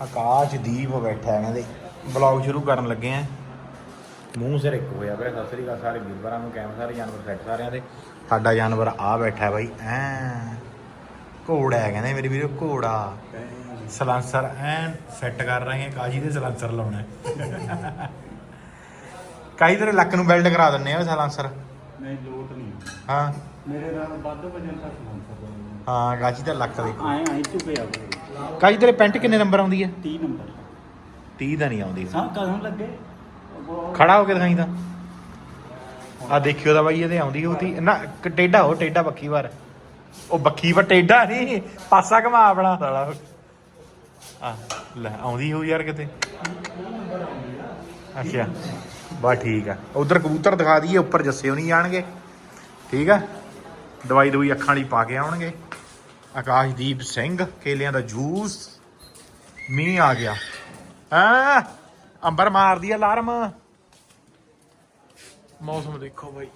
ਆਕਾਸ਼ਦੀਪ ਬੈਠਾ ਹੈ ਕਹਿੰਦੇ। ਬਲੌਗ ਸ਼ੁਰੂ ਕਰਨ ਲੱਗੇ ਆ। ਮੂੰਹ ਸਿਰ ਇੱਕ ਹੋਇਆ ਪਿਆ ਸਤਿ ਸ੍ਰੀ ਅਕਾਲ ਸਾਰੇ ਵੀਰਾਂ ਨੂੰ ਕੈਮ ਸਾਰੇ ਜਾਨਵਰ ਸੈੱਟ ਸਾਰਿਆਂ ਦੇ। ਸਾਡਾ ਜਾਨਵਰ ਆ ਬੈਠਾ ਹੈ ਬਾਈ ਐ। ਘੋੜਾ ਹੈ ਕਹਿੰਦੇ ਮੇਰੇ ਵੀਰੋ ਘੋੜਾ। ਸਲਾਂਸਰ ਐਨ ਸੈੱਟ ਕਰ ਰਹੇ ਹਾਂ ਕਾਜੀ ਦੇ ਸਲਾਂਸਰ ਲਾਉਣਾ। ਕਾਜੀ ਤੇਰੇ ਲੱਕ ਨੂੰ ਬਿਲਡ ਕਰਾ ਦਿੰਨੇ ਆ ਸਲਾਂਸਰ? ਨਹੀਂ ਲੋਟ ਨਹੀਂ ਹਾਂ। ਮੇਰੇ ਨਾਲ ਵੱਧ ਵਜਨ ਤੱਕ ਹਾਂ ਕਾਜੀ ਦਾ ਲੱਕ ਦੇ ਆਏ ਆਏ ਚੁੱਪੇ ਆ। ਗਏ ਕਾਜੀ ਤੇਰੇ ਪੈਂਟ ਕਿੰਨੇ ਨੰਬਰ ਆਉਂਦੀ ਹੈ 30 ਨੰਬਰ। 30 ਦਾ ਨਹੀਂ ਆਉਂਦੀ। ਸਾਂ ਕਦੋਂ ਲੱਗੇ? ਉਹ ਖੜਾ ਹੋ ਕੇ ਦਿਖਾਈ ਤਾਂ। ਆ ਦੇਖਿਓ ਤਾਂ ਬਾਈ ਇਹਦੇ ਆਉਂਦੀ ਹੋਤੀ ਨਾ ਕ- ਟੇਢਾ ਹੋ ਟੇਢਾ ਬੱਖੀ ਵਾਰ। ਉਹ ਬੱਖੀ ਵਾਰ ਟੇਢਾ ਨਹੀਂ ਪਾਸਾ ਘਮਾ ਆਪਣਾ ਸਾਲਾ। ਆ ਲੈ ਆਉਂਦੀ ਹੋ ਯਾਰ ਕਿਤੇ। ਅੱਛਾ ਬਾ ਠੀਕ ਆ। ਉਧਰ ਕਬੂਤਰ ਦਿਖਾ ਦਈਏ ਉੱਪਰ ਜੱਸੇ ਨਹੀਂ ਜਾਣਗੇ। ਠੀਕ ਆ? ਦਵਾਈ ਦਵਾਈ ਅੱਖਾਂ ਵਾਲੀ ਪਾ ਕੇ ਆਉਣਗੇ। ਆਕਾਸ਼ਦੀਪ ਸਿੰਘ, ਕੇਲਿਆਂ ਦਾ ਜੂਸ। ਮੀਂਹ ਆ ਗਿਆ। ਆ ਅੰਬਰ ਮਾਰਦੀ ਅਲਾਰਮ। ਮੌਸਮ ਦੇਖੋ ਬਾਈ।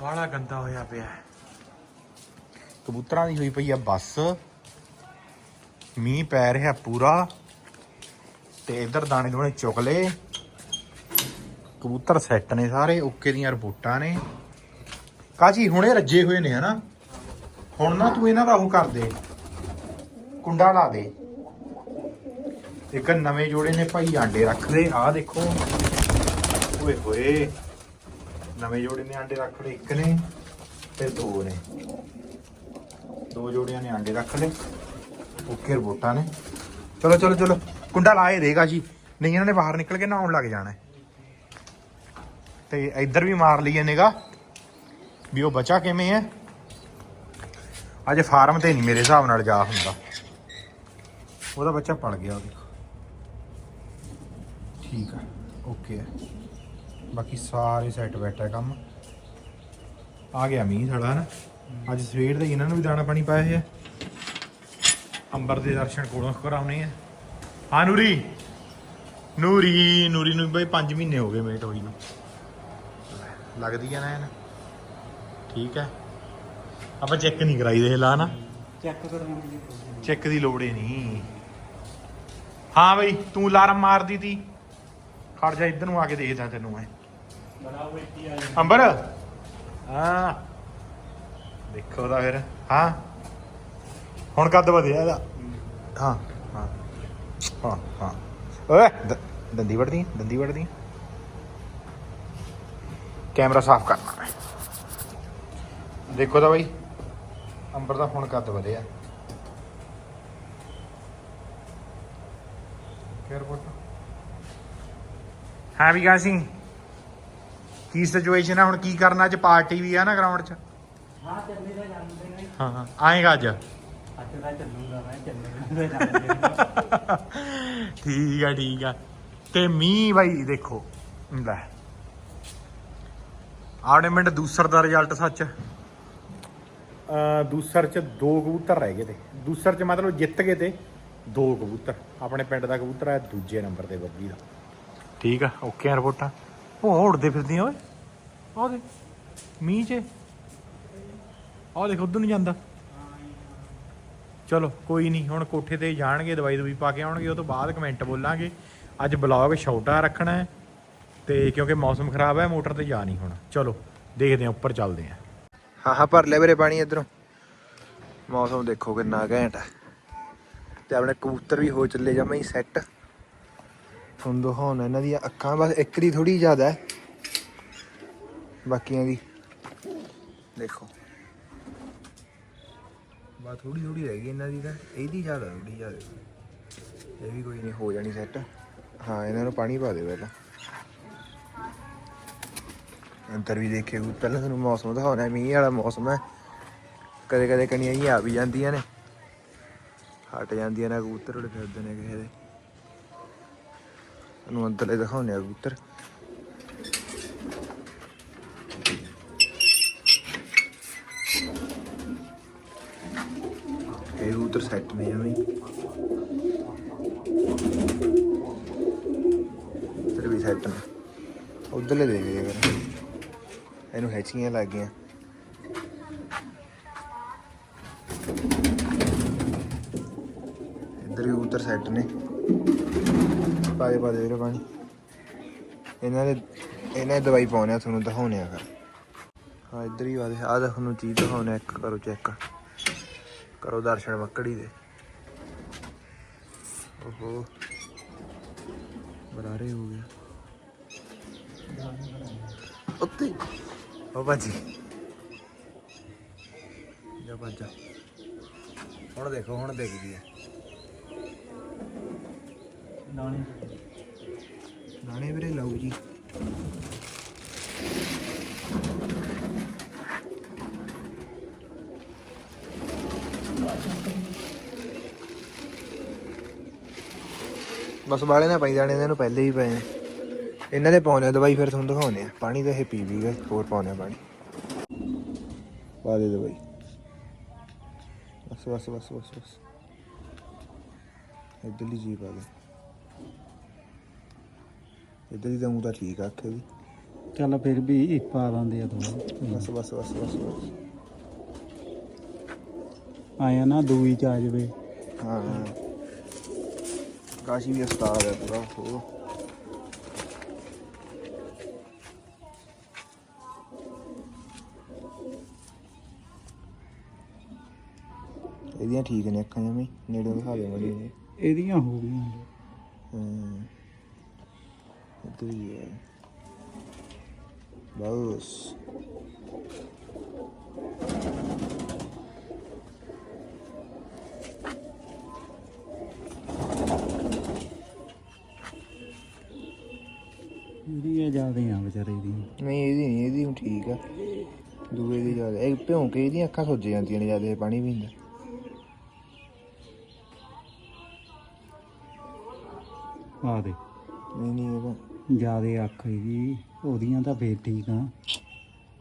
ਬਾਹਲਾ ਗੰਦਾ ਹੋਇਆ ਪਿਆ ਹੈ। ਕਬੂਤਰਾਂ ਦੀ ਹੋਈ ਪਈ ਆ ਬੱਸ। ਮੀਂਹ ਪੈ ਰਿਹਾ ਪੂਰਾ। ਤੇ ਇਧਰ ਦਾਣੇ ਦੋਣੇ ਚੁਗ ਲਏ। ਕਬੂਤਰ ਸੈੱਟ ਨੇ ਸਾਰੇ, ਓਕੇ ਦੀਆਂ ਰਿਪੋਰਟਾਂ ਨੇ। ਕਾਜੀ ਹੁਣੇ ਰੱਜੇ ਹੋਏ ਨੇ, ਹਨਾ? ਹੁਣ ਨਾ ਤੂੰ ਇਹਨਾਂ ਦਾ ਉਹ ਕਰ ਦੇ। ਕੁੰਡਾ ਲਾ ਦੇ। ਇੱਕ ਨਵੇਂ ਜੋੜੇ ਨੇ ਭਾਈ, ਆਂਡੇ ਰੱਖਦੇ ਆਹ ਦੇਖੋ। ਓਏ ਹੋਏ। ਨਵੇਂ ਜੋੜੇ ਨੇ ਆਂਡੇ ਰੱਖ ਲਏ, ਇੱਕ ਨੇ ਤੇ ਦੋ ਨੇ। ਦੋ ਜੋੜਿਆਂ ਨੇ ਆਂਡੇ ਰੱਖ ਲਏ। ਓਕੇ ਰਿਪੋਰਟਾਂ ਨੇ। ਚਲੋ ਚਲੋ ਚਲੋ। ਕੁੰਡਾ ਲਾਏ ਦੇਗਾ ਜੀ। ਨਹੀਂ, ਇਹਨਾਂ ਨੇ ਬਾਹਰ ਨਿਕਲ ਕੇ ਨਹਾਉਣ ਲੱਗ ਜਾਣਾ। ਤੇ ਇੱਧਰ ਵੀ ਮਾਰ ਲਈਏ ਨਿਗਾ ਵੀ ਉਹ ਬਚਾ ਕਿਵੇਂ ਹੈ? ਅੱਜ ਫਾਰਮ ਤੇ ਨਹੀਂ ਮੇਰੇ ਹਿਸਾਬ ਨਾਲ ਜਾ ਹੁੰਦਾ। ਉਹਦਾ ਬੱਚਾ ਪੜ ਗਿਆ ਉਹ ਦੇਖੋ ਠੀਕ ਆ ਓਕੇ ਹੈ ਬਾਕੀ ਸਾਰੇ ਸੈੱਟ ਬੈਠਾ ਕੰਮ। ਆ ਗਿਆ ਮੀਂਹ ਸਾਡਾ ਨਾ ਅੱਜ ਸਵੇਰ ਦੇ ਇਹਨਾਂ ਨੂੰ ਵੀ ਦਾਣਾ ਪਾਣੀ ਪਾਇਆ ਹੋਇਆ। ਅੰਬਰ ਦੇ ਦਰਸ਼ਨ ਕੋਲੋਂ ਕਰਾਉਣੇ ਆ। ਹਾਂ, ਨੂਰੀ। ਨੂਰੀ ਨੂਰੀ ਨੂੰ ਬਈ 5 ਮਹੀਨੇ ਹੋ ਗਏ ਮੇਟ ਹੋਈ ਨੂੰ। ਲੱਗਦੀ ਆ ਨਾ ਐਨ ਠੀਕ ਹੈ ਆਪਾਂ ਚੈੱਕ ਨਹੀਂ ਕਰਾਈ ਦੇ ਲਾ ਨਾ। ਚੈੱਕ ਕਰਨਾ ਚੈੱਕ ਦੀ ਲੋੜ ਹੀ ਨਹੀਂ। ਹਾਂ ਬਈ ਤੂੰ ਅਲਾਰਮ ਮਾਰਦੀ ਤੀ। ਖੜ ਜਾ ਇੱਧਰ ਨੂੰ ਆ ਕੇ ਦੇਖਦਾ ਤੈਨੂੰ ਮੈਂ। ਆ ਅੰਬਰ। ਹਾਂ। ਦੇਖੋ ਦਾ ਫਿਰ। ਹਾਂ। ਹੁਣ ਕੱਦ ਵਧਿਆ ਇਹਦਾ। ਹਾਂ। ਹਾਂ ਹਾਂ। ਹਾਂ ਓਏ ਦ- ਦੰਦੀ ਵੜਦੀ ਦੰਦੀ ਵੜਦੀ ਕੈਮਰਾ ਸਾਫ਼ ਕਰਨਾ ਮੈਂ। ਦੇਖੋ ਤਾਂ ਬਈ। ਅੰਬਰ ਦਾ ਹੁਣ ਕੱਦ ਵਧਿਆ ਕੇਅਰ ਪੁੱਟ ਹਾਂ ਵੀ ਸੀ ਕੀ ਸਿਚੁਏਸ਼ਨ ਹੈ ਹੁਣ ਕੀ ਕਰਨਾ? ਅੱਜ ਪਾਰਟੀ ਵੀ ਆ ਨਾ ਗਰਾਊਂਡ 'ਚ। ਹਾਂ ਚੱਲੇ ਦਾ ਜਾਂਦੇ ਨੇ ਹਾਂ ਹਾਂ। ਆਏਗਾ ਅੱਜ। ਅੱਜ ਦਾ ਚੱਲੂਗਾ ਮੈਂ ਚੱਲੇ ਦਾ ਜਾਂਦੇ ਠੀਕ ਆ ਠੀਕ ਆ। ਤੇ ਮੀਂਹ ਬਾਈ ਦੇਖੋ। ਲੈ। ਆੜੇ ਮਿੰਟ ਦੂਸਰ ਦਾ ਰਿਜ਼ਲਟ ਸੱਚ। ਦੂਸਰ ਚ ਦੋ ਕਬੂਤਰ ਰਹਿ ਗਏ ਤੇ। ਦੂਸਰ ਚ ਮਤਲਬ ਜਿੱਤ ਗਏ ਤੇ ਦੋ ਕਬੂਤਰ। ਆਪਣੇ ਪਿੰਡ ਦਾ ਕਬੂਤਰ ਹੈ ਦੂਜੇ ਨੰਬਰ ਤੇ ਬੱਬੀ ਦਾ। ਠੀਕ ਆ, ਓਕੇ ਰਿਪੋਰਟਾਂ। ਉਹ ਉੜਦੇ ਫਿਰਦੀਆਂ ਓਏ। ਆਹ ਦੇ ਮੀਂਹ ਚ। ਆਹ ਦੇਖ, ਉਧਰ ਨੂੰ ਜਾਂਦਾ। ਚਲੋ, ਕੋਈ ਨਹੀਂ, ਹੁਣ ਕੋਠੇ ਤੇ ਜਾਣਗੇ, ਦਵਾਈ ਦਵਾਈ ਪਾ ਕੇ ਆਉਣਗੇ, ਉਹ ਤੋਂ ਬਾਅਦ ਕਮੈਂਟ ਬੋਲਾਂਗੇ। ਅੱਜ ਬਲੌਗ ਛੋਟਾ ਰੱਖਣਾ ਹੈ, ਤੇ ਕਿਉਂਕਿ ਮੌਸਮ ਖਰਾਬ ਹੈ, ਮੋਟਰ ਤੇ ਜਾ ਨਹੀਂ ਹੋਣਾ। ਚਲੋ, ਦੇਖਦੇ ਹਾਂ, ਉੱਪਰ ਚੱਲਦੇ ਹਾਂ। ਹਾਂ ਹਾਂ, ਭਰ ਲਿਆ ਵੀਰੇ ਪਾਣੀ ਇਧਰੋਂ। ਮੌਸਮ ਦੇਖੋ ਕਿੰਨਾ ਘੈਂਟ ਹੈ ਤੇ ਆਪਣੇ ਕਬੂਤਰ ਵੀ ਹੋ ਚੱਲੇ ਜਮਾ ਹੀ ਸੈੱਟ ਹੁਣ ਦਿਖਾਉਣਾ ਇਹਨਾਂ ਦੀਆਂ ਅੱਖਾਂ, ਬਸ ਇੱਕ ਦੀ ਥੋੜੀ ਜ਼ਿਆਦਾ ਹੈ। ਬਾਕੀਆਂ ਦੀ। ਦੇਖੋ। ਬਸ ਥੋੜੀ ਥੋੜੀ ਰਹਿ ਗਈ ਇਹਨਾਂ ਦੀ ਤਾਂ। ਇਹਦੀ ਜ਼ਿਆਦਾ ਥੋੜੀ ਜ਼ਿਆਦਾ। ਇਹ ਵੀ ਕੋਈ ਨਹੀਂ, ਹੋ ਜਾਣੀ ਸੈੱਟ ਹਾਂ, ਇਹਨਾਂ ਨੂੰ ਪਾਣੀ ਪਾ ਦੇ ਪਹਿਲਾਂ। ਅੰਦਰ ਵੀ ਦੇਖੇ ਕਬੂਤਰ ਪਹਿਲਾਂ ਤੁਹਾਨੂੰ ਮੌਸਮ ਦਿਖਾਉਣਾ ਹੈ, ਮੀਂਹ ਵਾਲਾ ਮੌਸਮ ਹੈ। ਕਦੇ ਕਦੇ ਕਣੀਆਂ ਹੀ ਆ ਵੀ ਜਾਂਦੀਆਂ ਨੇ। ਹਟ ਜਾਂਦੀਆਂ ਨੇ ਕਬੂਤਰ ਉੜ ਫਿਰਦੇ ਨੇ ਕਿਸੇ ਦੇ। ਤੁਹਾਨੂੰ ਅੰਦਰਲੇ ਦਿਖਾਉਣੇ ਆ ਕਬੂਤਰ। ਇਹ ਕਬੂਤਰ ਸੈੱਟ ਨੇ ਜਮੀ। ਇੱਧਰ ਵੀ ਸੈੱਟ ਨੇ। ਉਧਰਲੇ ਦੇਖਦੇ ਕਰ ਇਹਨੂੰ ਹੈਚੀਆਂ ਲੱਗ ਗਈਆਂ। ਇੱਧਰ ਵੀ ਕਬੂਤਰ ਸੈੱਟ ਨੇ। ਪਾ ਪਾ ਦੇ ਪਾਣੀ। ਇਹਨਾਂ ਦੇ ਇਹਨਾਂ ਦੀ ਦਵਾਈ ਪਾਉਣੇ ਆ ਤੁਹਾਨੂੰ ਦਿਖਾਉਣੇ ਆ ਕਰ ਹਾਂ ਇੱਧਰ ਹੀ ਵਾਦੇ ਆ ਦੇਖ ਤੁਹਾਨੂੰ ਚੀਜ਼ ਦਿਖਾਉਣੇ ਆ, ਇੱਕ ਕਰੋ ਚੈੱਕ ਕਰੋ ਦਰਸ਼ਨ ਮੱਕੜੀ ਦੇ। ਓਹੋ। ਬਰਾਰੇ ਹੋ ਗਿਆ ਉੱਤੇ। ਉਹ ਬਾਜੀ ਜਾ ਬਾਜਾ ਹੁਣ ਦੇਖੋ ਹੁਣ ਦੇਖਦੀ ਹੈ ਨਾਲੇ ਨਾਲੇ ਵੀਰੇ ਲਓ ਜੀ। ਬਸ ਵਾਲੇ ਨਾ ਪਈ ਜਾਣੇ ਇਹਨਾਂ ਨੂੰ ਪਹਿਲੇ ਹੀ ਪਏ ਨੇ। ਇਹਨਾਂ ਦੇ ਪਾਉਣੇ ਦਵਾਈ ਫਿਰ ਤੁਹਾਨੂੰ ਦਿਖਾਉਣੇ ਆ। ਪਾਣੀ ਤਾਂ ਇਹ ਪੀ ਵੀ ਗਏ ਹੋਰ ਪਾਉਣੇ ਪਾਣੀ। ਪਾ ਦੇ ਦਵਾਈ। ਬਸ ਬਸ ਬਸ ਬਸ ਬਸ। ਇੱਧਰਲੀ ਜੀ ਪਾ ਦੇ। ਇੱਧਰ ਦੀ ਤਾਂ ਊਂ ਤਾਂ ਠੀਕ ਆ ਅੱਖੇ ਦੀ। ਚੱਲ ਫਿਰ ਵੀ ਪਾ ਦਿੰਦੇ ਆ ਦੋ ਬਸ ਬਸ ਬਸ ਬਸ ਬਸ। ਆਇਆ ਨਾ ਦੂਈ ਚ ਆ ਜਵੇ। ਹਾਂ। ਕਾਸ਼ੀ ਵੀ ਉਸਤਾਦ ਹੈ ਪੂਰਾ ਉਹ। ਇਹਦੀਆਂ ਠੀਕ ਨੇ ਅੱਖਾਂ ਜਮੀ ਨੇੜੇ ਦਿਖਾ ਦੇ ਮੜੀ ਨੇ ਇਹਦੀਆਂ ਹੋ ਗਈਆਂ ਹਾਂ ਇੱਧਰ ਹੀ ਹੈ। ਬਸ। ਇਹਦੀਆਂ ਜ਼ਿਆਦੇ ਆ ਵਿਚਾਰੇ ਦੀ ਨਹੀਂ ਇਹਦੀ ਨਹੀਂ ਇਹਦੀ ਹੁਣ ਠੀਕ ਆ। ਦੂਏ ਦੀ ਜ਼ਿਆਦਾ ਇਹ ਭਿਉਂ ਕੇ ਇਹਦੀਆਂ ਅੱਖਾਂ ਸੁੱਜ ਜਾਂਦੀਆਂ ਨੇ ਜਦ ਇਹ ਪਾਣੀ ਪੀਂਦਾ। ਆ ਦੇ। ਨਹੀਂ ਨਹੀਂ ਇਹਦਾ ਜ਼ਿਆਦੇ ਅੱਖ ਇਹਦੀ ਉਹਦੀਆਂ ਤਾਂ ਫੇਰ ਠੀਕ ਆ।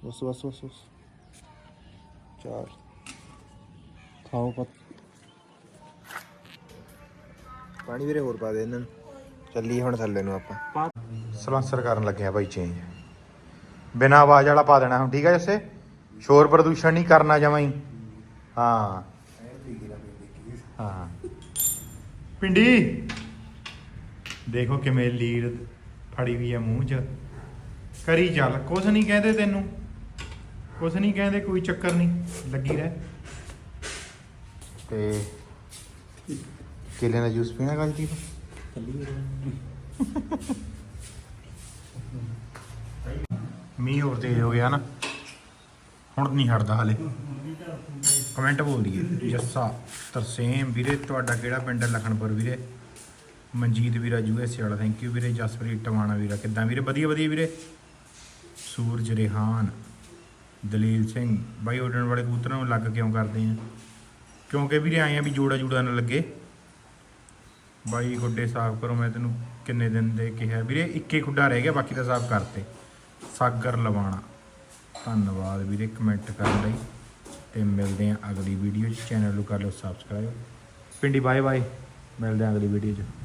ਬਸ ਬਸ ਬਸ ਬਸ। ਚਾਰ। ਖਾਓ ਪਤ। ਪਾਣੀ ਵੀਰੇ ਹੋਰ ਪਾ ਦੇ ਇਹਨਾਂ ਨੂੰ। ਚੱਲੀ ਹੁਣ ਥੱਲੇ ਨੂੰ ਆਪਾਂ। ਸਲੈਂਸਰ ਕਰਨ ਲੱਗੇ ਆ ਭਾਈ ਚੇਂਜ ਬਿਨਾ ਆਵਾਜ਼ ਵਾਲਾ ਪਾ ਦੇਣਾ ਹੁਣ ਠੀਕ ਹੈ ਜੱਸੇ? ਸ਼ੋਰ ਪ੍ਰਦੂਸ਼ਣ ਨਹੀਂ ਕਰਨਾ ਜਮਾਂ ਹੀ। ਹਾਂ। ਹਾਂ। ਪਿੰਡੀ! ਦੇਖੋ ਕਿਵੇਂ ਲੀਰ ਫੜੀ ਵੀ ਆ ਮੂੰਹ 'ਚ। ਕਰੀ ਚੱਲ ਕੁਛ ਨਹੀਂ ਕਹਿੰਦੇ ਤੈਨੂੰ। ਕੁਛ ਨਹੀਂ ਕਹਿੰਦੇ ਕੋਈ ਚੱਕਰ ਨਹੀਂ ਲੱਗੀ ਰਹਿ। ਤੇ ਕੇਲੇ ਦਾ ਜੂਸ ਪੀਣਾ ਗਾਜਦੀਪ ਮੀਂਹ ਹੋਰ ਤੇਜ਼ ਹੋ ਗਿਆ ਨਾ। ਹੁਣ ਨਹੀਂ ਹਟਦਾ ਹਲੇ। ਕਮੈਂਟ ਬੋਲ ਦਈਏ ਜੱਸਾ ਤਰਸੇਮ ਵੀਰੇ ਤੁਹਾਡਾ ਕਿਹੜਾ ਪਿੰਡ ਹੈ? ਲਖਨਪੁਰ ਵੀਰੇ। ਮਨਜੀਤ ਵੀਰਾ ਯੂਐਸਏ ਵਾਲਾ ਥੈਂਕ ਯੂ ਵੀਰੇ, ਜਸਪ੍ਰੀਤ ਟਵਾਣਾ ਵੀਰਾ, ਕਿੱਦਾਂ ਵੀਰੇ? ਵਧੀਆ ਵਧੀਆ ਵੀਰੇ? ਸੂਰਜ ਰਿਹਾਨ, ਦਲੀਲ ਸਿੰਘ, ਬਾਈ ਉੱਡਣ ਵਾਲੇ ਕਬੂਤਰਾਂ ਨੂੰ ਲੱਗ ਕਿਉਂ ਕਰਦੇ ਆ? ਕਿਉਂਕਿ ਵੀਰੇ ਆਏ ਆ ਵੀ ਜੋੜਾ ਜੋੜਾ ਨਾ ਲੱਗੇ। ਬਾਈ ਗੁੱਡੇ ਸਾਫ਼ ਕਰੋ, ਮੈਂ ਤੈਨੂੰ ਕਿੰਨੇ ਦਿਨ ਦੇ ਕਿਹਾ। ਵੀਰੇ, ਇੱਕੇ ਖੁੱਡਾ ਰਹਿ ਗਿਆ, ਬਾਕੀ ਤਾਂ ਸਾਫ਼ ਕਰਤੇ। ਸਾਗਰ ਲਵਾਣਾ। ਧੰਨਵਾਦ ਵੀਰੇ ਕਮੈਂਟ ਕਰਨ ਲਈ। ਤੇ ਮਿਲਦੇ ਆਂ ਅਗਲੀ ਵੀਡੀਓ 'ਚ। ਚੈਨਲ ਨੂੰ ਕਰ ਲਓ ਸਬਸਕ੍ਰਾਈਬ ਪਿੰਡੀ ਬਾਏ ਬਾਏ ਮਿਲਦੇ ਆਂ ਅਗਲੀ ਵੀਡੀਓ 'ਚ।